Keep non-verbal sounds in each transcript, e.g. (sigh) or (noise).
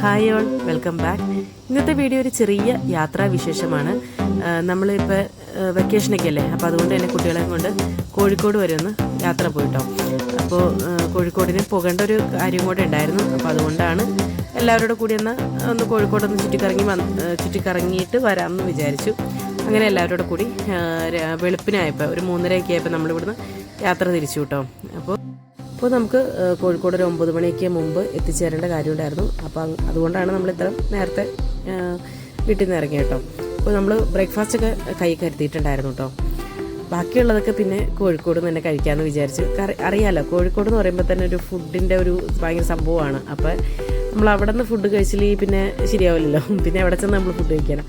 Hi all welcome back ഇന്നത്തെ video ഒരു ചെറിയ യാത്രാ വിശേഷമാണ്. നമ്മളിപ്പോൾ വെക്കേഷനൊക്കെ അല്ലേ? അപ്പോൾ അതുകൊണ്ട് തന്നെ കുട്ടികളെ കൊണ്ട് കോഴിക്കോട് വരെ ഒന്ന് യാത്ര പോയിട്ടോ. അപ്പോൾ കോഴിക്കോടിന് പോകേണ്ട ഒരു കാര്യം കൂടെ ഉണ്ടായിരുന്നു. അപ്പോൾ അതുകൊണ്ടാണ് എല്ലാവരോടും കൂടി ഒന്ന് ഒന്ന് കോഴിക്കോടൊന്ന് ചുറ്റിക്കറങ്ങി വന്ന് ചുറ്റിക്കറങ്ങിയിട്ട് വരാമെന്ന് വിചാരിച്ചു. അങ്ങനെ എല്ലാവരോടും കൂടി വെളുപ്പിനായപ്പോൾ ഒരു മൂന്നരയൊക്കെ ആയപ്പോൾ നമ്മളിവിടുന്ന് യാത്ര തിരിച്ചു കേട്ടോ. അപ്പോൾ അപ്പോൾ നമുക്ക് കോഴിക്കോട് ഒരു ഒമ്പത് മണിക്ക് മുമ്പ് എത്തിച്ചേരേണ്ട കാര്യമുണ്ടായിരുന്നു. അപ്പോൾ അതുകൊണ്ടാണ് നമ്മൾ ഇത്ര നേരത്തെ വീട്ടിൽ നിന്ന് ഇറങ്ങി കേട്ടോ. അപ്പോൾ നമ്മൾ ബ്രേക്ക്ഫാസ്റ്റ് ഒക്കെ കൈ കരുതിയിട്ടുണ്ടായിരുന്നു കേട്ടോ. ബാക്കിയുള്ളതൊക്കെ പിന്നെ കോഴിക്കോട് തന്നെ കഴിക്കാമെന്ന് വിചാരിച്ചു. അറിയാമല്ലോ കോഴിക്കോട് എന്ന് പറയുമ്പോൾ തന്നെ ഒരു ഫുഡിന്റെ ഒരു ഭയങ്കര സംഭവമാണ്. അപ്പോൾ നമ്മൾ അവിടെ നിന്ന് ഫുഡ് കഴിച്ചില്ലെങ്കിൽ പിന്നെ ശരിയാവില്ലല്ലോ. (laughs) പിന്നെ അവിടെ ചെന്ന് നമ്മൾ ഫുഡ് കഴിക്കണം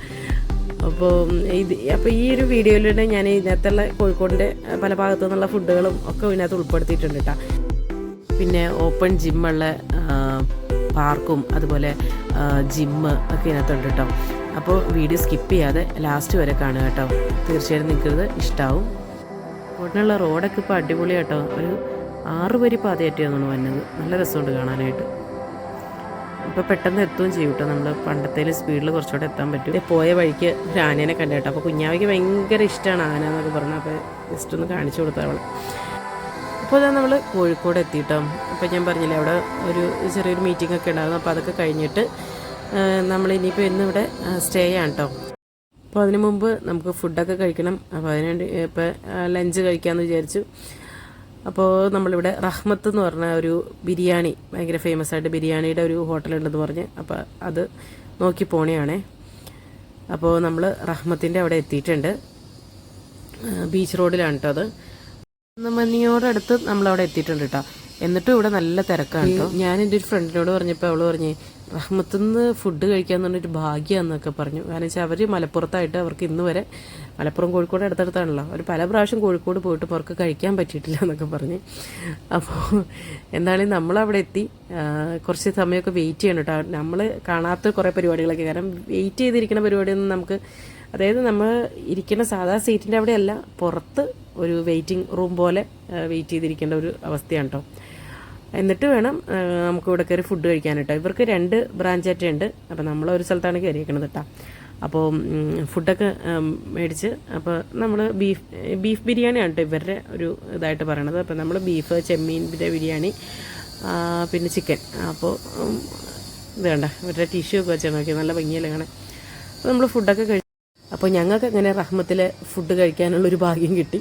അപ്പോൾ ഇത് അപ്പോൾ ഈ ഒരു വീഡിയോയിലൂടെ ഞാൻ ഇതിനകത്തുള്ള കോഴിക്കോടിന്റെ പല ഭാഗത്തു നിന്നുള്ള ഫുഡുകളും ഒക്കെ ഇതിനകത്ത് ഉൾപ്പെടുത്തിയിട്ടുണ്ട് കേട്ടോ. പിന്നെ ഓപ്പൺ ജിമ്മുള്ള പാർക്കും അതുപോലെ ജിമ്മ് ഒക്കെ ഇതിനകത്തുണ്ട് കേട്ടോ അപ്പോൾ വീഡിയോ സ്കിപ്പ് ചെയ്യാതെ ലാസ്റ്റ് വരെ കാണുക കേട്ടോ തീർച്ചയായും നിങ്ങൾക്കത് ഇഷ്ടാവും. ഉടനെയുള്ള റോഡൊക്കെ ഇപ്പോൾ അടിപൊളി കേട്ടോ ഒരു ആറ് വരി പാതയായിട്ടാണ് വന്നത് നല്ല രസമുണ്ട് കാണാനായിട്ട്. ഇപ്പോൾ പെട്ടെന്ന് എത്തുകയും ചെയ്യും കേട്ടോ നമ്മൾ പണ്ടത്തെ സ്പീഡിൽ കുറച്ചുകൂടെ എത്താൻ പറ്റും. പോയ വഴിക്ക് ഒരു ആനേനെ കണ്ടു കേട്ടോ അപ്പോൾ കുഞ്ഞാവയ്ക്ക് ഭയങ്കര ഇഷ്ടമാണ് ആന എന്നൊക്കെ പറഞ്ഞു. അപ്പോൾ ജസ്റ്റ് ഒന്ന് കാണിച്ചു കൊടുത്തു അവൾ അപ്പോൾ ഞാൻ നമ്മൾ കോഴിക്കോട് എത്തിയിട്ടോ. അപ്പോൾ ഞാൻ പറഞ്ഞില്ലേ അവിടെ ഒരു ചെറിയൊരു മീറ്റിംഗ് ഒക്കെ ഉണ്ടായിരുന്നു. അപ്പോൾ അതൊക്കെ കഴിഞ്ഞിട്ട് നമ്മൾ ഇനിയിപ്പോൾ ഇന്ന് ഇവിടെ സ്റ്റേ ആണ് കേട്ടോ അപ്പോൾ അതിനു മുമ്പ് നമുക്ക് ഫുഡൊക്കെ കഴിക്കണം. അപ്പോൾ അതിനുവേണ്ടി ഇപ്പോൾ ലഞ്ച് കഴിക്കാമെന്ന് വിചാരിച്ചു. അപ്പോൾ നമ്മളിവിടെ റഹ്മത്ത് എന്ന് പറഞ്ഞ ഒരു ബിരിയാണി ഭയങ്കര ഫേമസ് ആയിട്ട് ബിരിയാണിയുടെ ഒരു ഹോട്ടലുണ്ടെന്ന് പറഞ്ഞ് അപ്പോൾ അത് നോക്കി പോണെയാണേ. അപ്പോൾ നമ്മൾ റഹ്മത്തിന്റെ അവിടെ എത്തിയിട്ടുണ്ട്. ബീച്ച് റോഡിലാണ് കേട്ടോ അത്. മന്നിയോടടുത്ത് നമ്മളവിടെ എത്തിയിട്ടുണ്ട് കേട്ടോ എന്നിട്ടും ഇവിടെ നല്ല തിരക്കാണ് കേട്ടോ ഞാൻ എന്റെ ഒരു ഫ്രണ്ടിനോട് പറഞ്ഞപ്പോൾ അവൾ പറഞ്ഞേ റഹ്മത്തുനിന്ന് ഫുഡ് കഴിക്കാന്ന് പറഞ്ഞൊരു ഭാഗ്യമാണെന്നൊക്കെ പറഞ്ഞു. കാരണം വെച്ചാൽ അവർ മലപ്പുറത്തായിട്ട് അവർക്ക് ഇന്ന് വരെ മലപ്പുറം കോഴിക്കോട് അടുത്തടുത്താണല്ലോ. അവർ പല പ്രാവശ്യം കോഴിക്കോട് പോയിട്ട് അവർക്ക് കഴിക്കാൻ പറ്റിയിട്ടില്ല എന്നൊക്കെ പറഞ്ഞ്. അപ്പോൾ എന്തായാലും നമ്മളവിടെ എത്തി. കുറച്ച് സമയമൊക്കെ വെയിറ്റ് ചെയ്യണം കേട്ടോ നമ്മൾ കാണാത്ത കുറേ പരിപാടികളൊക്കെ. കാരണം വെയിറ്റ് ചെയ്തിരിക്കുന്ന പരിപാടിയൊന്നും നമുക്ക് അതായത് നമ്മൾ ഇരിക്കുന്ന സാധാ സീറ്റിന്റെ അവിടെയല്ല പുറത്ത് ഒരു വെയിറ്റിംഗ് റൂം പോലെ വെയിറ്റ് ചെയ്തിരിക്കേണ്ട ഒരു അവസ്ഥയാണ് കേട്ടോ എന്നിട്ട് വേണം നമുക്ക് ഇവിടെ കയറി ഫുഡ് കഴിക്കാൻ ഇവർക്ക് രണ്ട് ബ്രാഞ്ചായിട്ട് ഉണ്ട്. അപ്പോൾ നമ്മൾ ഒരു സ്ഥലത്താണ് കയറിയിരിക്കുന്നത് കേട്ടോ അപ്പോൾ ഫുഡൊക്കെ മേടിച്ച് അപ്പോൾ നമ്മൾ ബീഫ് ബീഫ് ബിരിയാണിയാണ് കേട്ടോ ഇവരുടെ ഒരു ഇതായിട്ട് പറയണത്. അപ്പോൾ നമ്മൾ ബീഫ് ചെമ്മീന്റെ ബിരിയാണി പിന്നെ ചിക്കൻ. അപ്പോൾ ഇത് വേണ്ട ഇവരുടെ ടിഷ്യൂ ഒക്കെ വെച്ചാൽ നോക്കിയാൽ നല്ല ഭംഗിയല്ലേ കാണാൻ. അപ്പോൾ നമ്മൾ ഫുഡൊക്കെ കഴിച്ചു അപ്പോൾ ഞങ്ങൾക്ക് അങ്ങനെ റഹ്മത്തിൽ ഫുഡ് കഴിക്കാനുള്ള ഒരു ഭാഗ്യം കിട്ടി.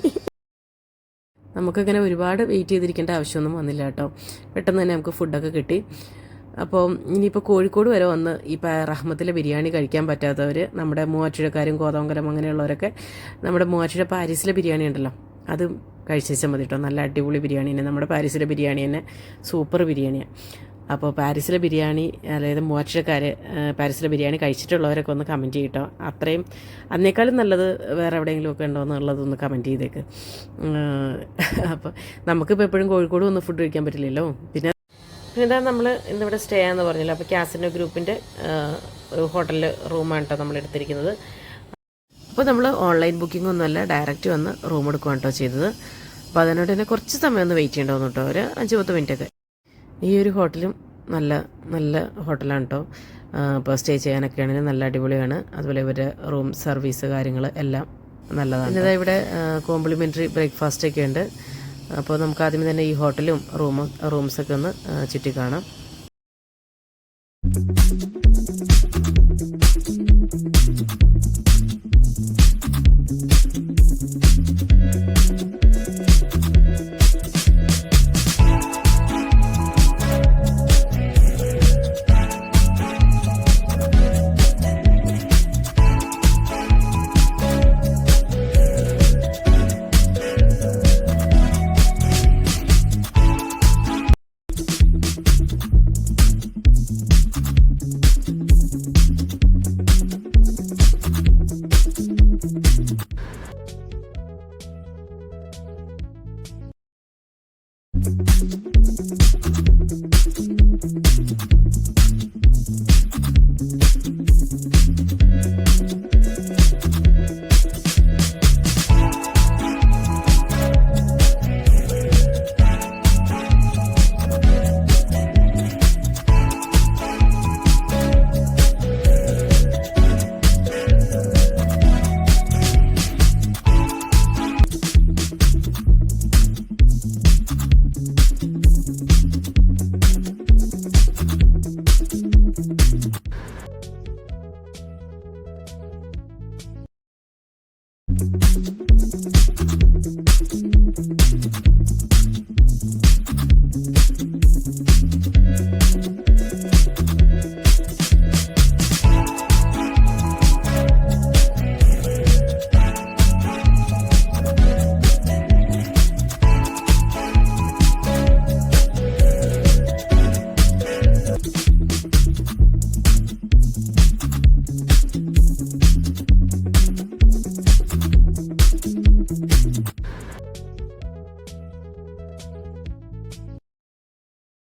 നമുക്കങ്ങനെ ഒരുപാട് വെയിറ്റ് ചെയ്തിരിക്കേണ്ട ആവശ്യമൊന്നും വന്നില്ല കേട്ടോ. പെട്ടെന്ന് തന്നെ നമുക്ക് ഫുഡൊക്കെ കിട്ടി. അപ്പോൾ ഇനിയിപ്പോൾ കോഴിക്കോട് വരെ വന്ന് ഈ റഹ്മത്തിലെ ബിരിയാണി കഴിക്കാൻ പറ്റാത്തവർ നമ്മുടെ മൂവാറ്റുഴക്കാരും കോതമംഗലം അങ്ങനെയുള്ളവരൊക്കെ നമ്മുടെ മൂവാറ്റുഴ പാരീസിലെ ബിരിയാണി ഉണ്ടല്ലോ അത് കഴിച്ചാൽ മതി കേട്ടോ. നല്ല അടിപൊളി ബിരിയാണി തന്നെ. നമ്മുടെ പാരീസിലെ ബിരിയാണി തന്നെ. സൂപ്പർ ബിരിയാണിയാണ് അപ്പോൾ പാരീസിലെ ബിരിയാണി അതായത് മൂവാറ്റുഴക്കാർ പാരീസിലെ ബിരിയാണി കഴിച്ചിട്ടുള്ളവരൊക്കെ ഒന്ന് കമന്റ് ചെയ്യട്ടോ. അത്രയും അതിനേക്കാളും നല്ലത് വേറെ എവിടെയെങ്കിലും ഒക്കെ ഉണ്ടോ എന്നുള്ളതൊന്ന് കമന്റ് ചെയ്തേക്ക്. അപ്പോൾ നമുക്കിപ്പോൾ എപ്പോഴും കോഴിക്കോട് ഒന്ന് ഫുഡ് കഴിക്കാൻ പറ്റില്ലല്ലോ. പിന്നെ പിന്നെ ഇതാ നമ്മൾ ഇന്നിവിടെ സ്റ്റേ ആണെന്ന് പറഞ്ഞല്ലോ? അപ്പോൾ ക്യാസിന്റെ ഗ്രൂപ്പിന്റെ ഒരു ഹോട്ടലിൽ റൂമാണ് കേട്ടോ നമ്മൾ എടുത്തിരിക്കുന്നത്. അപ്പോൾ നമ്മൾ ഓൺലൈൻ ബുക്കിംഗ് ഒന്നുമല്ല ഡയറക്റ്റ് വന്ന് റൂം എടുക്കുകയാണ് കേട്ടോ ചെയ്തത്. അപ്പോൾ അതിനോട് തന്നെ കുറച്ച് സമയം ഒന്ന് വെയിറ്റ് ചെയ്യേണ്ടതെന്ന് കേട്ടോ ഒരു അഞ്ച് പത്ത് മിനിറ്റ് ഒക്കെ. ഈ ഒരു ഹോട്ടലും നല്ല നല്ല ഹോട്ടലാണ് കേട്ടോ ഇപ്പോൾ സ്റ്റേ ചെയ്യാനൊക്കെ ആണെങ്കിൽ നല്ല അടിപൊളിയാണ്. അതുപോലെ ഇവരുടെ റൂം സർവീസ് കാര്യങ്ങൾ എല്ലാം നല്ലതാണ് പിന്നെ ഇവിടെ കോംപ്ലിമെന്ററി ബ്രേക്ക്ഫാസ്റ്റ് ഒക്കെ ഉണ്ട്. അപ്പോൾ നമുക്ക് ആദ്യമേ തന്നെ ഈ ഹോട്ടലും റൂമും റൂംസൊക്കെ ഒന്ന് ചുറ്റിക്കാണാം ചുറ്റി കാണാം.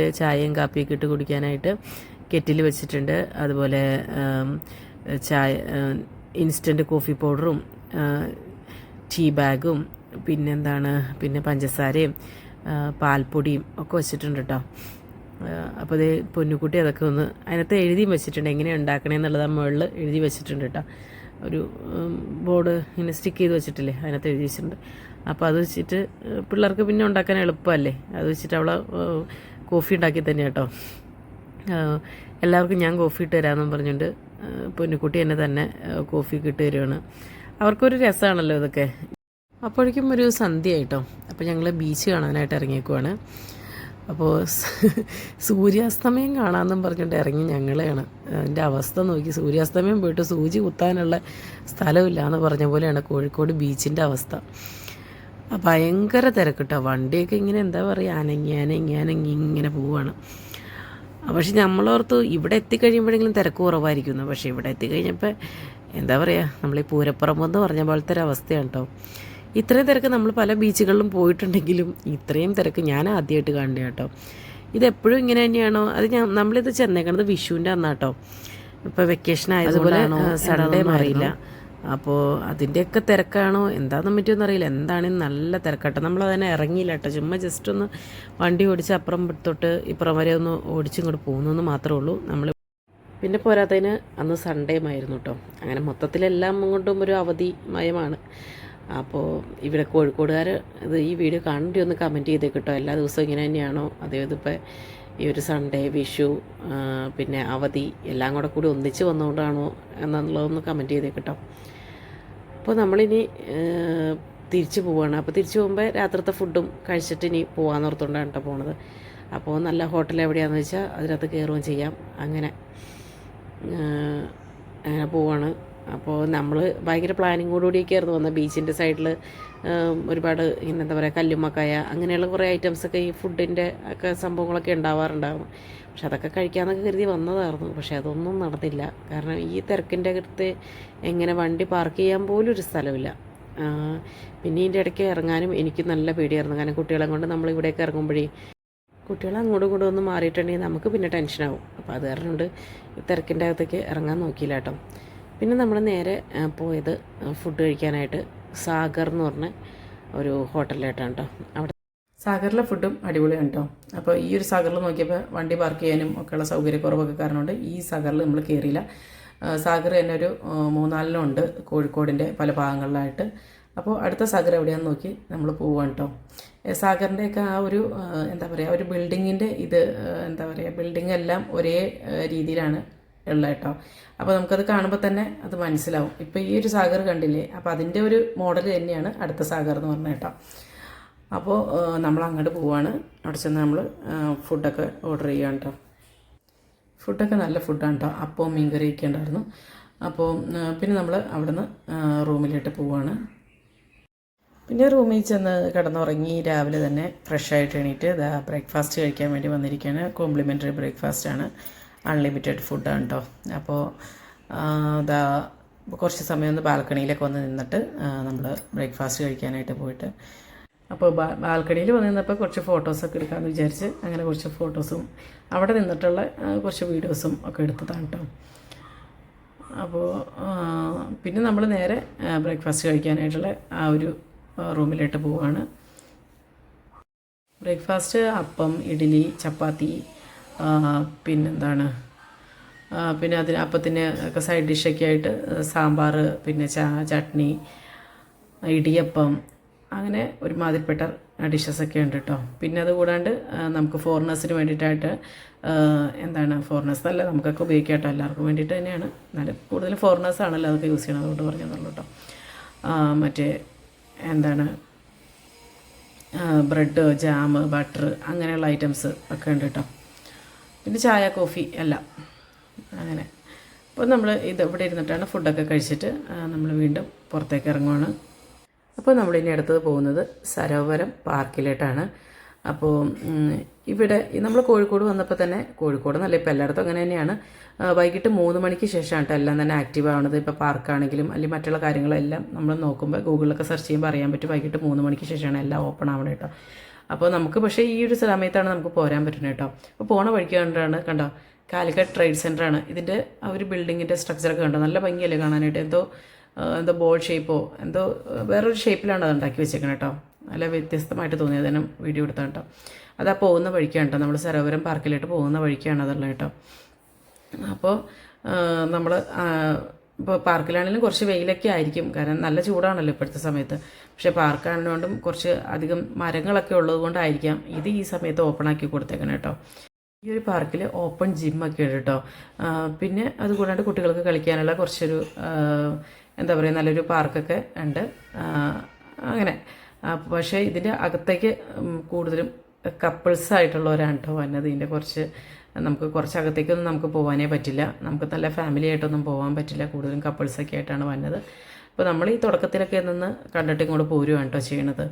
റൂമിൽ ചായയും കാപ്പിയൊക്കെ ഇട്ട് കുടിക്കാനായിട്ട് കെറ്റിൽ വെച്ചിട്ടുണ്ട്. അതുപോലെ ചായ ഇൻസ്റ്റന്റ് കോഫി പൗഡറും ടീ ബാഗും പിന്നെന്താണ് പിന്നെ പഞ്ചസാരയും പാൽപ്പൊടിയും ഒക്കെ വെച്ചിട്ടുണ്ട് കേട്ടോ അപ്പോൾ അത് പൊന്നുകുട്ടി അതൊക്കെ ഒന്ന് അതിനകത്ത് എഴുതിയും വെച്ചിട്ടുണ്ട്. എങ്ങനെയാണ് ഉണ്ടാക്കണേന്നുള്ളത് ആ മുകളിൽ എഴുതി വെച്ചിട്ടുണ്ട് കേട്ടോ ഒരു ബോർഡ് ഇങ്ങനെ സ്റ്റിക്ക് ചെയ്ത് വെച്ചിട്ടില്ലേ അതിനകത്ത് എഴുതി വെച്ചിട്ടുണ്ട്. അപ്പോൾ അത് വെച്ചിട്ട് പിള്ളേർക്ക് പിന്നെ ഉണ്ടാക്കാൻ എളുപ്പമല്ലേ? അത് വെച്ചിട്ട് അവളെ കോഫി ഉണ്ടാക്കി തന്നെ കേട്ടോ. എല്ലാവർക്കും ഞാൻ കോഫി ഇട്ട് തരാമെന്നും പറഞ്ഞുകൊണ്ട് പൊന്നുക്കുട്ടി എന്നെ തന്നെ കോഫി ഇട്ട് തരുവാണ്. അവർക്കൊരു രസമാണല്ലോ ഇതൊക്കെ. അപ്പോഴേക്കും ഒരു സന്ധ്യയായിട്ടോ അപ്പോൾ ഞങ്ങൾ ബീച്ച് കാണാനായിട്ട് ഇറങ്ങിയേക്കുവാണ്. അപ്പോൾ സൂര്യാസ്തമയം കാണാമെന്നും പറഞ്ഞുകൊണ്ട് ഇറങ്ങി ഞങ്ങളെയാണ്. അതിന്റെ അവസ്ഥ നോക്കി സൂര്യാസ്തമയം പോയിട്ട് സൂചി കുത്താനുള്ള സ്ഥലമില്ല എന്ന് പറഞ്ഞ പോലെയാണ് കോഴിക്കോട് ബീച്ചിന്റെ അവസ്ഥ. ഭയങ്കര തിരക്കിട്ടോ. വണ്ടിയൊക്കെ ഇങ്ങനെ എന്താ പറയുക അനങ്ങി അനങ്ങി അനങ്ങി ഇങ്ങനെ പോവാണ്. ആ, പക്ഷെ നമ്മളോർത്ത് ഇവിടെ എത്തിക്കഴിയുമ്പോഴെങ്കിലും തിരക്ക് കുറവായിരിക്കുന്നു പക്ഷേ ഇവിടെ എത്തിക്കഴിഞ്ഞപ്പോൾ എന്താ പറയുക നമ്മൾ ഈ പൂരപ്പുറമ്പ് എന്ന് പറഞ്ഞ പോലത്തെ ഒരു അവസ്ഥയാണ് കേട്ടോ ഇത്രയും തിരക്ക് നമ്മൾ പല ബീച്ചുകളിലും പോയിട്ടുണ്ടെങ്കിലും ഇത്രയും തിരക്ക് ഞാൻ ആദ്യമായിട്ട് കാണേ കേട്ടോ ഇതെപ്പോഴും ഇങ്ങനെ തന്നെയാണോ? അത് ഞാൻ നമ്മളിത് ചെന്നേക്കണത് വിഷുവിന്റെ അന്നാട്ടോ ഇപ്പോൾ വെക്കേഷൻ ആയതുപോലെ സൺഡേ അറിയില്ല. അപ്പോൾ അതിന്റെയൊക്കെ തിരക്കാണോ? എന്താണെന്ന് പറ്റിയൊന്നും അറിയില്ല എന്താണെന്ന് നല്ല തിരക്കാട്ടോ. നമ്മൾ അതിനെ ഇറങ്ങിയില്ല കേട്ടോ. ചുമ്മാ ജസ്റ്റ് ഒന്ന് വണ്ടി ഓടിച്ച് അപ്പുറം തൊട്ട് ഇപ്പുറം വരെ ഒന്ന് ഓടിച്ചിങ്ങോട്ട് പോകുന്നു മാത്രമേ ഉള്ളൂ. നമ്മൾ പിന്നെ പോരാത്തതിന് അന്ന് സൺഡേമായിരുന്നു കേട്ടോ. അങ്ങനെ മൊത്തത്തിലെല്ലാം കൊണ്ടും ഒരു അവധി മയമാണ് അപ്പോൾ ഇവിടെ കോഴിക്കോടുകാർ ഇത് ഈ വീഡിയോ കാണേണ്ടി ഒന്ന് കമന്റ് ചെയ്തേ കേട്ടോ. എല്ലാ ദിവസവും ഇങ്ങനെ തന്നെയാണോ? അതായത് ഇതിപ്പോൾ ഈ ഒരു സൺഡേ വിഷു പിന്നെ അവധി എല്ലാം കൂടെ കൂടി ഒന്നിച്ച് വന്നുകൊണ്ടാണോ എന്നുള്ളതൊന്ന് കമന്റ് ചെയ്തേ കേട്ടോ. അപ്പോൾ നമ്മളിനി തിരിച്ചു പോവുകയാണ് അപ്പോൾ തിരിച്ചു പോകുമ്പോൾ രാത്രിത്തെ ഫുഡും കഴിച്ചിട്ട് ഇനി പോകാമെന്ന് ഓർത്തുകൊണ്ടാണ് കേട്ടോ പോണത്. അപ്പോൾ നല്ല ഹോട്ടൽ എവിടെയാണെന്ന് വെച്ചാൽ അതിനകത്ത് കയറുകയും ചെയ്യാം. അങ്ങനെ അങ്ങനെ പോവാണ്. അപ്പോൾ നമ്മൾ ഭയങ്കര പ്ലാനിങ്ങോട് കൂടിയൊക്കെ ആയിരുന്നു വന്നത് ബീച്ചിന്റെ സൈഡിൽ ഒരുപാട് ഇങ്ങനെ എന്താ പറയുക കല്ലുമ്മക്കായ അങ്ങനെയുള്ള കുറേ ഐറ്റംസൊക്കെ ഈ ഫുഡിന്റെ ഒക്കെ സംഭവങ്ങളൊക്കെ ഉണ്ടാവാറുണ്ടായിരുന്നു. പക്ഷെ അതൊക്കെ കഴിക്കാമെന്നൊക്കെ കരുതി വന്നതായിരുന്നു. പക്ഷെ അതൊന്നും നടന്നില്ല. കാരണം ഈ തിരക്കിന്റെ അകത്ത് എങ്ങനെ വണ്ടി പാർക്ക് ചെയ്യാൻ പോലും ഒരു സ്ഥലമില്ല. പിന്നെ ഇതിന്റെ ഇടയ്ക്ക് ഇറങ്ങാനും എനിക്ക് നല്ല പേടിയായിരുന്നു. കാരണം കുട്ടികളെ കൊണ്ട് നമ്മൾ ഇവിടെയൊക്കെ ഇറങ്ങുമ്പോഴേ കുട്ടികൾ അങ്ങോട്ടും ഇങ്ങോട്ടും ഒന്ന് മാറിയിട്ടുണ്ടെങ്കിൽ നമുക്ക് പിന്നെ ടെൻഷനാവും അപ്പോൾ അത് കാരണം കൊണ്ട് തിരക്കിന്റെ അകത്തേക്ക് ഇറങ്ങാൻ നോക്കിയില്ല കേട്ടോ. പിന്നെ നമ്മൾ നേരെ പോയത് ഫുഡ് കഴിക്കാനായിട്ട് സാഗർ എന്ന് പറഞ്ഞ ഒരു ഹോട്ടലിലായിട്ടാണ് കേട്ടോ അവിടെ സാഗറിലെ ഫുഡും അടിപൊളിയാണ് കേട്ടോ അപ്പോൾ ഈ ഒരു സാഗറിൽ നോക്കിയപ്പോൾ വണ്ടി പാർക്ക് ചെയ്യാനും ഒക്കെയുള്ള സൗകര്യക്കുറവൊക്കെ കാരണം കൊണ്ട് ഈ സാഗറിൽ നമ്മൾ കയറിയില്ല സാഗർ തന്നെ ഒരു മൂന്നാലിനും ഉണ്ട് കോഴിക്കോടിന്റെ പല ഭാഗങ്ങളിലായിട്ട്. അപ്പോൾ അടുത്ത സാഗർ എവിടെയാണെന്ന് നോക്കി നമ്മൾ പോവാണ് കേട്ടോ സാഗറിന്റെയൊക്കെ ആ ഒരു എന്താ പറയുക ഒരു ബിൽഡിങ്ങിന്റെ ഇത് എന്താ പറയുക ബിൽഡിംഗ് എല്ലാം ഒരേ രീതിയിലാണ് ഉള്ളത് കേട്ടോ. അപ്പോൾ നമുക്കത് കാണുമ്പോൾ തന്നെ അത് മനസ്സിലാവും. ഇപ്പോൾ ഈ ഒരു സാഗർ കണ്ടില്ലേ? അപ്പോൾ അതിന്റെ ഒരു മോഡൽ തന്നെയാണ് അടുത്ത സാഗർ എന്ന് പറഞ്ഞ കേട്ടോ. അപ്പോൾ നമ്മൾ അങ്ങോട്ട് പോവാണ്. അവിടെ ചെന്ന് നമ്മൾ ഫുഡൊക്കെ ഓർഡർ ചെയ്യുകയാണ് കേട്ടോ. ഫുഡൊക്കെ നല്ല ഫുഡാണ് കേട്ടോ. അപ്പവും മീൻകറിയൊക്കെ ഉണ്ടായിരുന്നു. അപ്പോൾ പിന്നെ നമ്മൾ അവിടുന്ന് റൂമിലോട്ട് പോവാണ്. പിന്നെ റൂമിൽ ചെന്ന് കിടന്നുറങ്ങി രാവിലെ തന്നെ ഫ്രഷ് ആയിട്ട് എണീറ്റ് ബ്രേക്ക്ഫാസ്റ്റ് കഴിക്കാൻ വേണ്ടി വന്നിരിക്കുകയാണ്. കോംപ്ലിമെന്ററി ബ്രേക്ക്ഫാസ്റ്റാണ് അൺലിമിറ്റഡ് ഫുഡാണ് കേട്ടോ അപ്പോൾ ഇതാ കുറച്ച് സമയം ഒന്ന് ബാൽക്കണിയിലൊക്കെ വന്ന് നിന്നിട്ട് നമ്മൾ ബ്രേക്ക്ഫാസ്റ്റ് കഴിക്കാനായിട്ട് പോയിട്ട്. അപ്പോൾ ബാൽക്കണിയിൽ വന്ന് നിന്നപ്പോൾ കുറച്ച് ഫോട്ടോസൊക്കെ എടുക്കാമെന്ന് വിചാരിച്ച് അങ്ങനെ കുറച്ച് ഫോട്ടോസും അവിടെ നിന്നിട്ടുള്ള കുറച്ച് വീഡിയോസും ഒക്കെ എടുത്തതാണ് കേട്ടോ അപ്പോൾ പിന്നെ നമ്മൾ നേരെ ബ്രേക്ക്ഫാസ്റ്റ് കഴിക്കാനായിട്ടുള്ള ആ ഒരു റൂമിലോട്ട് പോവാണ്. ബ്രേക്ക്ഫാസ്റ്റ് അപ്പം ഇഡ്ഡലി ചപ്പാത്തി പിന്നെന്താണ്? പിന്നെ അതിന് അപ്പത്തിന് ഒക്കെ സൈഡ് ഡിഷൊക്കെ ആയിട്ട് സാമ്പാർ പിന്നെ ചാ ചട്നി ഇടിയപ്പം അങ്ങനെ ഒരുമാതിരിപ്പെട്ട ഡിഷസൊക്കെ ഉണ്ട് കേട്ടോ പിന്നെ അത് കൂടാണ്ട് നമുക്ക് ഫോറിനേഴ്സിന് വേണ്ടിയിട്ടായിട്ട് എന്താണ് ഫോറിനേഴ്സ് അല്ല നമുക്കൊക്കെ ഉപയോഗിക്കാം എല്ലാവർക്കും വേണ്ടിയിട്ട് തന്നെയാണ്. എന്നാലും കൂടുതൽ ഫോറിനേഴ്സ് ആണല്ലോ അതൊക്കെ യൂസ് ചെയ്യണം അതുകൊണ്ട് പറഞ്ഞതെന്നുള്ളൂ കേട്ടോ മറ്റേ എന്താണ് ബ്രെഡ് ജാം ബട്ടർ അങ്ങനെയുള്ള ഐറ്റംസ് ഒക്കെ ഉണ്ട് കേട്ടോ പിന്നെ ചായ കോഫി എല്ലാം. അങ്ങനെ. അപ്പോൾ നമ്മൾ ഇത് ഇവിടെ ഇരുന്നിട്ടാണ് ഫുഡൊക്കെ കഴിച്ചിട്ട് നമ്മൾ വീണ്ടും പുറത്തേക്ക് ഇറങ്ങുവാണ്. അപ്പോൾ നമ്മൾ ഇനി അടുത്തത് പോകുന്നത് സരോവരം പാർക്കിലേട്ടാണ്. അപ്പോൾ ഇവിടെ നമ്മൾ കോഴിക്കോട് വന്നപ്പോൾ തന്നെ കോഴിക്കോട് നല്ല ഇപ്പോൾ എല്ലായിടത്തും അങ്ങനെ തന്നെയാണ്. വൈകിട്ട് മൂന്ന് മണിക്ക് ശേഷമാണ് എല്ലാം തന്നെ ആക്റ്റീവ് ആവുന്നത് ഇപ്പോൾ പാർക്കാണെങ്കിലും അല്ലെങ്കിൽ മറ്റുള്ള കാര്യങ്ങളെല്ലാം നമ്മൾ നോക്കുമ്പോൾ ഗൂഗിളിലൊക്കെ സെർച്ച് ചെയ്യുമ്പോൾ അറിയാൻ പറ്റും വൈകിട്ട് മൂന്ന് മണിക്ക് ശേഷമാണ് എല്ലാം ഓപ്പൺ ആവണേ കേട്ടോ. അപ്പോൾ നമുക്ക് പക്ഷേ ഈ ഒരു സമയത്താണ് നമുക്ക് പോരാൻ പറ്റുന്നത് കേട്ടോ. അപ്പോൾ പോണ വഴിക്ക് കണ്ടാണ് കണ്ടോ? കാലിക്കറ്റ് ട്രേഡ് സെന്റർ ആണ്. ഇതിന്റെ ആ ഒരു ബിൽഡിങ്ങിന്റെ സ്ട്രക്ചറൊക്കെ കണ്ടോ? നല്ല ഭംഗിയല്ലേ കാണാനായിട്ട്? എന്തോ എന്തോ ബോൾ ഷേപ്പോ എന്തോ വേറൊരു ഷേപ്പിലാണ് അത് ഉണ്ടാക്കി വെച്ചേക്കുന്നത് കേട്ടോ. നല്ല വ്യത്യസ്തമായിട്ട് തോന്നിയത് തന്നെ വീഡിയോ എടുത്താൽ കേട്ടോ അതാ പോകുന്ന വഴിക്കാണ് കേട്ടോ നമ്മൾ സരോവരം പാർക്കിലോട്ട് പോകുന്ന വഴിക്കാണ് അതുള്ളത് കേട്ടോ. അപ്പോൾ നമ്മൾ ഇപ്പോൾ പാർക്കിലാണെങ്കിലും കുറച്ച് വെയിലൊക്കെ ആയിരിക്കും. കാരണം നല്ല ചൂടാണല്ലോ ഇപ്പോഴത്തെ സമയത്ത്. പക്ഷേ പാർക്കാണെന്നുകൊണ്ടും കുറച്ച് അധികം മരങ്ങളൊക്കെ ഉള്ളത് കൊണ്ടായിരിക്കാം ഇത് ഈ സമയത്ത് ഓപ്പൺ ആക്കി കൊടുത്തേക്കണം കേട്ടോ ഈ ഒരു പാർക്കിൽ ഓപ്പൺ ജിമ്മൊക്കെ ഉണ്ട് കേട്ടോ പിന്നെ അതുകൂടാണ്ട് കുട്ടികൾക്ക് കളിക്കാനുള്ള കുറച്ചൊരു എന്താ പറയുക നല്ലൊരു പാർക്കൊക്കെ ഉണ്ട്. അങ്ങനെ. പക്ഷേ ഇതിന്റെ അകത്തേക്ക് കൂടുതലും കപ്പിൾസ് ആയിട്ടുള്ളവരാണ് കേട്ടോ വന്നത്. ഇതിന്റെ കുറച്ച് നമുക്ക് കുറച്ചകത്തേക്കൊന്നും നമുക്ക് പോകാനേ പറ്റില്ല. നമുക്ക് നല്ല ഫാമിലി ആയിട്ടൊന്നും പോകാൻ പറ്റില്ല. കൂടുതലും കപ്പിൾസൊക്കെ ആയിട്ടാണ് വന്നത്. അപ്പോൾ നമ്മൾ ഈ തുടക്കത്തിലൊക്കെ നിന്ന് കണ്ടിട്ട് ഇങ്ങോട്ട് പോരുവാണ് കേട്ടോ ചെയ്യണത്.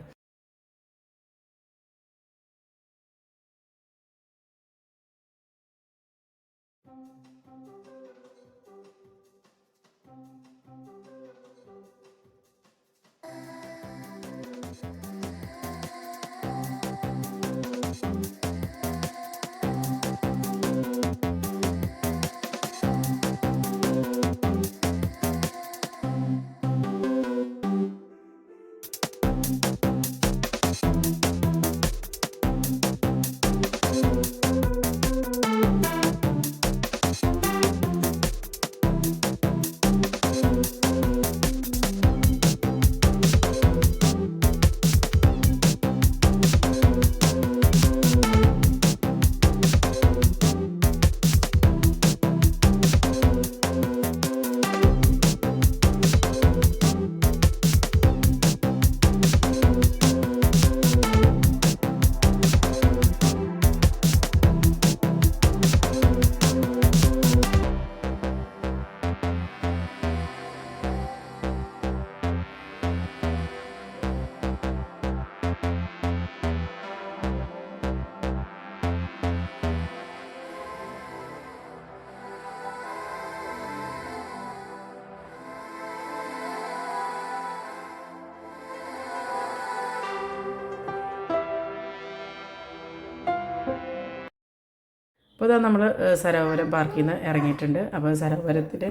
അപ്പോൾ ഇതാ നമ്മൾ സരോവരം പാർക്കിൽ നിന്ന് ഇറങ്ങിയിട്ടുണ്ട്. അപ്പോൾ സരോവരത്തിൽ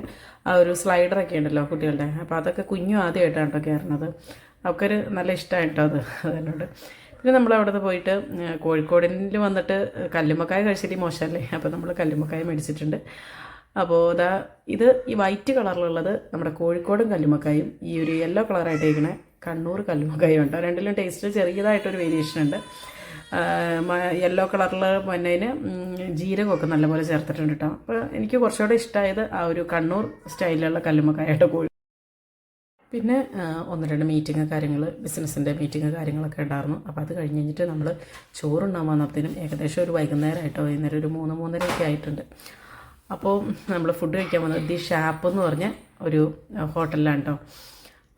ആ ഒരു സ്ലൈഡറൊക്കെ ഉണ്ടല്ലോ കുട്ടികളുടെ. അപ്പോൾ അതൊക്കെ കുഞ്ഞു ആദ്യമായിട്ടാണ് കേട്ടോ കയറുന്നത് അവർക്കൊരു നല്ല ഇഷ്ടമായിട്ടോ അത് അതിനോട്. പിന്നെ നമ്മൾ അവിടെ പോയിട്ട് കോഴിക്കോടിനിൽ വന്നിട്ട് കല്ലുമ്മക്കായ കഴിച്ചിട്ട് മോശമല്ലേ? അപ്പോൾ നമ്മൾ കല്ലുമ്മക്കായ മേടിച്ചിട്ടുണ്ട്. അപ്പോൾ ഇതാ ഇത് ഈ വൈറ്റ് കളറിലുള്ളത് നമ്മുടെ കോഴിക്കോടും കല്ലുമ്മക്കായും ഈ ഒരു യെല്ലോ കളറായിട്ട് ഇരിക്കണ കണ്ണൂർ കല്ലുമ്മക്കായും ഉണ്ട്? രണ്ടിലും ടേസ്റ്റ് ചെറിയതായിട്ടൊരു വേരിയേഷൻ ഉണ്ട് യെല്ലോ കളറിൽ മഞ്ഞതിന് ജീരകമൊക്കെ നല്ലപോലെ ചേർത്തിട്ടുണ്ട് കേട്ടോ അപ്പോൾ എനിക്ക് കുറച്ചുകൂടെ ഇഷ്ടമായത് ആ ഒരു കണ്ണൂർ സ്റ്റൈലിലുള്ള കല്ലുമ്മക്കായിട്ട് കോഴി. പിന്നെ ഒന്ന് രണ്ട് മീറ്റിംഗ് കാര്യങ്ങൾ ബിസിനസ്സിന്റെ മീറ്റിംഗ് കാര്യങ്ങളൊക്കെ ഉണ്ടായിരുന്നു. അപ്പോൾ അത് കഴിഞ്ഞ് കഴിഞ്ഞിട്ട് നമ്മൾ ചോറുണ്ടാൻ വന്നപ്പോഴത്തേനും ഏകദേശം ഒരു വൈകുന്നേരമായിട്ടോ വൈകുന്നേരം ഒരു മൂന്ന് മൂന്നരയൊക്കെ ആയിട്ടുണ്ട്. അപ്പോൾ നമ്മൾ ഫുഡ് കഴിക്കാൻ വന്നത് ദി ഷാപ്പ് എന്ന് പറഞ്ഞ ഒരു ഹോട്ടലിലാണ് കേട്ടോ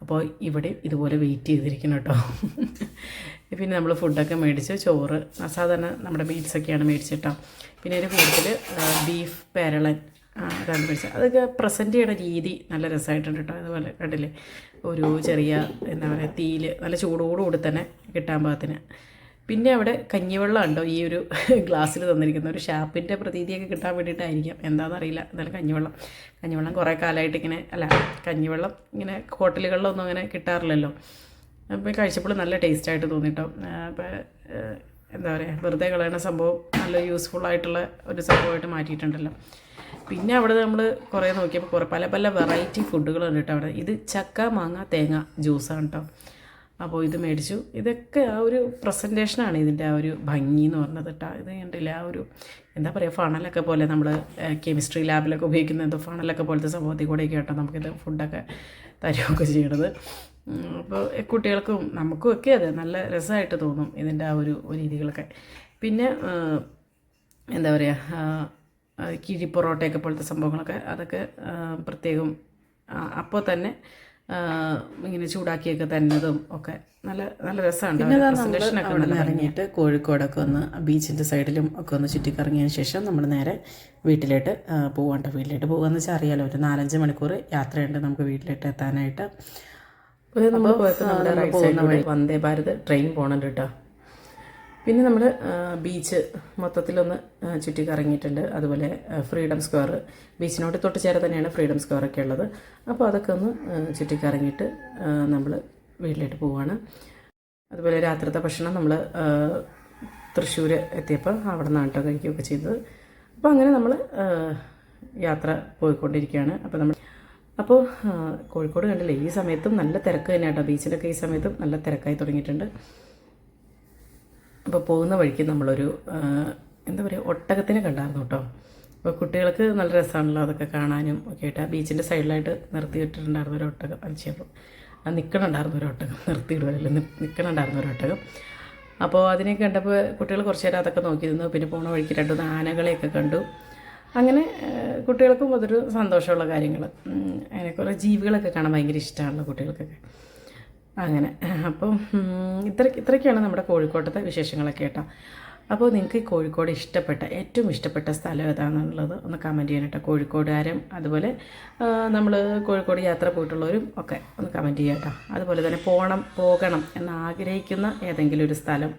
അപ്പോൾ ഇവിടെ ഇതുപോലെ വെയിറ്റ് ചെയ്തിരിക്കണം കേട്ടോ. പിന്നെ നമ്മൾ ഫുഡൊക്കെ മേടിച്ച് ചോറ് സാധാരണ നമ്മുടെ മീറ്റ്സൊക്കെയാണ് മേടിച്ചിട്ടോ പിന്നെ അതിന് കൂടുതൽ ബീഫ് പേരളൻ അതാണ് മേടിച്ചത്. അതൊക്കെ പ്രസന്റ് ചെയ്യണ രീതി നല്ല രസമായിട്ടുണ്ട് കേട്ടോ. അതുപോലെ കണ്ടില്ലേ? ഒരു ചെറിയ എന്താ പറയുക തീയിൽ നല്ല ചൂടോടുകൂടി തന്നെ കിട്ടാൻ പാകത്തിന്. പിന്നെ അവിടെ കഞ്ഞിവെള്ളം ഉണ്ടോ? ഈ ഒരു (laughs) ഗ്ലാസ്സിൽ തന്നിരിക്കുന്ന ഒരു ഷാപ്പിന്റെ പ്രതീതിയൊക്കെ കിട്ടാൻ വേണ്ടിയിട്ടായിരിക്കാം. എന്താണെന്നറിയില്ല എന്നാലും കഞ്ഞിവെള്ളം. കഞ്ഞിവെള്ളം കുറേ കാലമായിട്ട് ഇങ്ങനെ അല്ല കഞ്ഞിവെള്ളം ഇങ്ങനെ ഹോട്ടലുകളിലൊന്നും അങ്ങനെ കിട്ടാറില്ലല്ലോ. അപ്പോൾ കഴിച്ചപ്പോൾ നല്ല ടേസ്റ്റായിട്ട് തോന്നിട്ടോ. അപ്പോൾ എന്താ പറയുക വെറുതെ കളയണ സംഭവം നല്ല യൂസ്ഫുൾ ആയിട്ടുള്ള ഒരു സംഭവമായിട്ട് മാറ്റിയിട്ടുണ്ടല്ലോ. പിന്നെ അവിടെ നമ്മൾ കുറേ നോക്കിയപ്പോൾ കുറേ പല പല വെറൈറ്റി ഫുഡുകളുണ്ട് കേട്ടോ അവിടെ. ഇത് ചക്ക മാങ്ങ തേങ്ങ ജ്യൂസാണ് കേട്ടോ. അപ്പോൾ ഇത് മേടിച്ചു. ഇതൊക്കെ ആ ഒരു പ്രസന്റേഷനാണ് ഇതിന്റെ ആ ഒരു ഭംഗി എന്ന് പറഞ്ഞത് കേട്ടോ. ഇത് കണ്ടില്ല ആ ഒരു എന്താ പറയുക ഫണലൊക്കെ പോലെ നമ്മൾ കെമിസ്ട്രി ലാബിലൊക്കെ ഉപയോഗിക്കുന്ന എന്തോ ഫണലൊക്കെ പോലത്തെ സംഭവത്തിൽ കൂടെയൊക്കെ കേട്ടോ നമുക്കിത് ഫുഡൊക്കെ തരുമൊക്കെ ചെയ്യണത്. അപ്പോൾ കുട്ടികൾക്കും നമുക്കും ഒക്കെ അത് നല്ല രസമായിട്ട് തോന്നും ഇതിന്റെ ആ ഒരു രീതികളൊക്കെ. പിന്നെ എന്താ പറയുക കിഴി പൊറോട്ടയൊക്കെ പോലത്തെ സംഭവങ്ങളൊക്കെ അതൊക്കെ പ്രത്യേകം അപ്പോൾ തന്നെ ഇങ്ങനെ ചൂടാക്കിയൊക്കെ തന്നതും ഒക്കെ. നല്ല നല്ല രസമാണ് നല്ല ഇറങ്ങിയിട്ട് കോഴിക്കോടൊക്കെ ഒന്ന് ബീച്ചിന്റെ സൈഡിലും ഒക്കെ ഒന്ന് ചുറ്റിക്കറങ്ങിയതിന് ശേഷം നമ്മൾ നേരെ വീട്ടിലോട്ട് പോകണ്ട വീട്ടിലോട്ട് പോകുകയെന്ന് വെച്ചാൽ അറിയാലോ ഒരു നാലഞ്ച് മണിക്കൂർ യാത്രയുണ്ട് നമുക്ക് വീട്ടിലോട്ട് എത്താനായിട്ട്. നമ്മൾ പോകുന്ന വഴി വന്ദേ ഭാരത് ട്രെയിൻ പോകണുണ്ട് കേട്ടോ. പിന്നെ നമ്മൾ ബീച്ച് മൊത്തത്തിലൊന്ന് ചുറ്റി കറങ്ങിയിട്ടുണ്ട് അതുപോലെ ഫ്രീഡം സ്ക്വയർ ബീച്ചിനോട് തൊട്ട് ചേരെ തന്നെയാണ് ഫ്രീഡം സ്ക്വയർ ഒക്കെ ഉള്ളത്. അപ്പോൾ അതൊക്കെ ഒന്ന് ചുറ്റി ചുറ്റിക്കറങ്ങിയിട്ട് നമ്മൾ വീട്ടിലോട്ട് പോവുകയാണ് അതുപോലെ രാത്രിത്തെ ഭക്ഷണം നമ്മൾ തൃശ്ശൂർ എത്തിയപ്പോൾ അവിടെ നാട്ടോ കഴിക്കുകയൊക്കെ ചെയ്തത്. അപ്പോൾ അങ്ങനെ നമ്മൾ യാത്ര പോയിക്കൊണ്ടിരിക്കുകയാണ്. അപ്പോൾ നമ്മൾ അപ്പോൾ കോഴിക്കോട് കണ്ടില്ലേ ഈ സമയത്തും നല്ല തിരക്ക് തന്നെയാണ് കേട്ടോ ബീച്ചിലൊക്കെ ഈ സമയത്തും നല്ല തിരക്കായി തുടങ്ങിയിട്ടുണ്ട്. അപ്പോൾ പോകുന്ന വഴിക്ക് നമ്മളൊരു എന്താ പറയുക ഒട്ടകത്തിനെ കണ്ടായിരുന്നു കേട്ടോ. അപ്പോൾ കുട്ടികൾക്ക് നല്ല രസമാണല്ലോ അതൊക്കെ കാണാനും ഒക്കെ ആയിട്ട്. ആ ബീച്ചിന്റെ സൈഡിലായിട്ട് നിർത്തിയിട്ടിട്ടുണ്ടായിരുന്നു ഒരു ഒട്ടകം. അഞ്ചപ്പോൾ ആ നിൽക്കണുണ്ടായിരുന്നു ഒരു ഒട്ടകം. നിർത്തിയിടുവല്ലോ നിൽക്കണുണ്ടായിരുന്നു ഒരു ഒട്ടകം. അപ്പോൾ അതിനെ കണ്ടപ്പോൾ കുട്ടികൾ കുറച്ച് നേരം അതൊക്കെ നോക്കിയിരുന്നു. പിന്നെ പോണ വഴിക്ക് രണ്ട് മൂന്ന് ആനകളെയൊക്കെ കണ്ടു. അങ്ങനെ കുട്ടികൾക്കും അതൊരു സന്തോഷമുള്ള കാര്യങ്ങൾ അങ്ങനെ കുറേ ജീവികളൊക്കെ കാണാൻ ഭയങ്കര ഇഷ്ടമാണല്ലോ കുട്ടികൾക്കൊക്കെ. അങ്ങനെ. അപ്പം ഇത്ര ഇത്രയൊക്കെയാണ് നമ്മുടെ കോഴിക്കോട്ടത്തെ വിശേഷങ്ങളൊക്കെ കേട്ടോ. അപ്പോൾ നിങ്ങൾക്ക് ഈ കോഴിക്കോട് ഇഷ്ടപ്പെട്ട ഏറ്റവും ഇഷ്ടപ്പെട്ട സ്ഥലം ഏതാണെന്നുള്ളത് ഒന്ന് കമന്റ് ചെയ്യണം കേട്ടോ. കോഴിക്കോടുകാരും അതുപോലെ നമ്മൾ കോഴിക്കോട് യാത്ര പോയിട്ടുള്ളവരും ഒക്കെ ഒന്ന് കമന്റ് ചെയ്യാം കേട്ടോ. അതുപോലെ തന്നെ പോകണം പോകണം എന്ന് ആഗ്രഹിക്കുന്ന ഏതെങ്കിലും ഒരു സ്ഥലം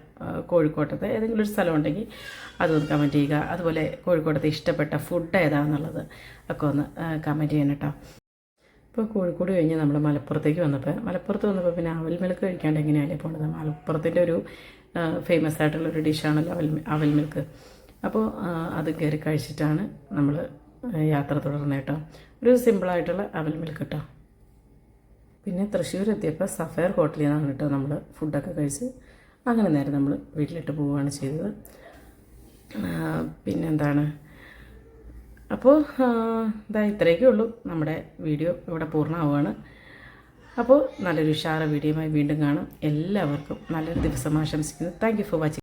കോഴിക്കോട്ടത്തെ ഏതെങ്കിലും ഒരു സ്ഥലം ഉണ്ടെങ്കിൽ അതൊന്ന് കമന്റ് ചെയ്യുക. അതുപോലെ കോഴിക്കോടത്തെ ഇഷ്ടപ്പെട്ട ഫുഡ് ഏതാണെന്നുള്ളത് ഒക്കെ ഒന്ന് കമന്റ് ചെയ്യണം കേട്ടോ. ഇപ്പോൾ കോഴിക്കോട് കഴിഞ്ഞ് നമ്മൾ മലപ്പുറത്തേക്ക് വന്നപ്പോൾ മലപ്പുറത്ത് വന്നപ്പോൾ പിന്നെ അവൽ മിൽക്ക് കഴിക്കാണ്ട് എങ്ങനെയല്ലേ പോണത് മലപ്പുറത്തിന്റെ ഒരു ഫേമസ് ആയിട്ടുള്ള ഒരു ഡിഷാണല്ലോ അവൽ അവൽ മിൽക്ക് അപ്പോൾ അത് കയറി കഴിച്ചിട്ടാണ് നമ്മൾ യാത്ര തുടർന്നത് കേട്ടോ ഒരു സിമ്പിളായിട്ടുള്ള അവൽ മിൽക്ക് കേട്ടോ പിന്നെ തൃശ്ശൂർ എത്തിയപ്പോൾ സഫയർ ഹോട്ടലിൽ നിന്നാണ് കേട്ടോ നമ്മൾ ഫുഡൊക്കെ കഴിച്ച് അങ്ങനെ നേരം നമ്മൾ വീട്ടിലിട്ട് പോവുകയാണ് ചെയ്തത്. പിന്നെന്താണ് അപ്പോൾ ഇതാ ഇത്രയൊക്കെ ഉള്ളൂ. നമ്മുടെ വീഡിയോ ഇവിടെ പൂർണമാവുകയാണ്. അപ്പോൾ നല്ലൊരു ഉഷാറ വീഡിയോയുമായി വീണ്ടും കാണും. എല്ലാവർക്കും നല്ലൊരു ദിവസം ആശംസിക്കുന്നു. Thank for watching